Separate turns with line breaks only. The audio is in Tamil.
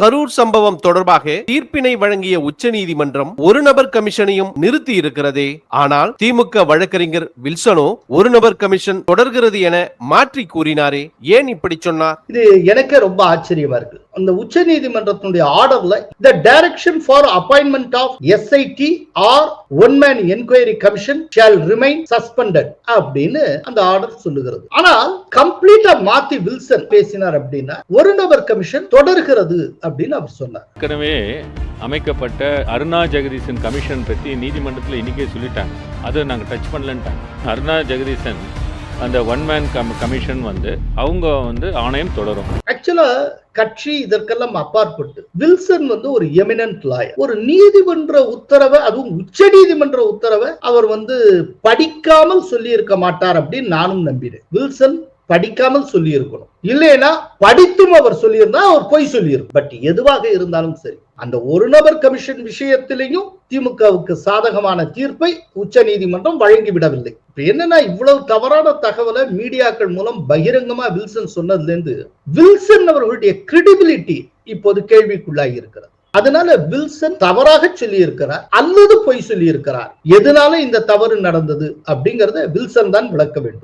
கரூர் சம்பவம் தொடர்பாக தீர்ப்பினை வழங்கிய உச்சநீதிமன்றம் ஒரு நபர் கமிஷனையும் நிறுத்தி இருக்கிறதே ஆனால் திமுக வழக்கறிஞர் வில்சனோ ஒரு நபர் கமிஷன் தொடர்கிறது என மாற்றி கூறினாரே. ஏன் இப்படி சொன்னார்?
இது எனக்கே ரொம்ப ஆச்சரியமா இருக்கு. அந்த உச்ச நீதிமன்றத்தினுடைய ஆர்டர்ல the direction for appointment of SIT or one man enquiry commission shall remain suspended அப்படின்னு அந்த ஆர்டர் சொல்லுகிறது. ஆனால் கம்ப்ளீட்டா மாத்தி வில்சன் பேசினார் அப்படின்னா ஒரு நபர் கமிஷன் தொடர்கிறது அப்படின்னு அவர் சொன்னார்.
ஏற்கனவே அமைக்கப்பட்ட அருணா ஜெகதீசன் கமிஷன் பற்றி நீதிமன்றத்தில் இன்னைக்கே சொல்லிட்டாங்க. அதை நாங்கள் டச் பண்ணலன்ட்டாங்க. அருணா ஜெகதீசன் அந்த ஒன் மேன் கம் கமிஷன் வந்து அவங்க வந்து ஆணையம் தொடரும்.
ஆக்சுவலா கட்சி இதற்கெல்லாம் அப்பாற்பட்டு வில்சன் வந்து ஒரு எமினன்ட் லாயர் ஒரு நீதிமன்ற உத்தரவை அதுவும் உச்ச நீதிமன்ற உத்தரவை அவர் வந்து படிக்காமல் சொல்லி இருக்க மாட்டார் அப்படின்னு நானும் நம்பினேன் வில்சன் படிக்காமல் சொல்லி இருக்கணும் இல்லைன்னா படித்தும் அவர் சொல்லியிருந்தா அவர் பொய் சொல்லியிருக்கும். பட் எதுவாக இருந்தாலும் சரி அந்த ஒரு நபர் கமிஷன் விஷயத்திலையும் திமுகவுக்கு சாதகமான தீர்ப்பை உச்ச நீதிமன்றம் வழங்கிவிடவில்லை. இப்ப என்னன்னா இவ்வளவு தவறான தகவலை மீடியாக்கள் மூலம் பகிரங்கமா வில்சன் சொன்னதுல இருந்து வில்சன் அவர்களுடைய கிரெடிபிலிட்டி இப்போது கேள்விக்குள்ளாகி இருக்கிறது. அதனால வில்சன் தவறாக சொல்லி இருக்கிறார் அல்லது பொய் சொல்லி இருக்கிறார் எதனால இந்த தவறு நடந்தது அப்படிங்கறத வில்சன் தான் விளக்க வேண்டும்.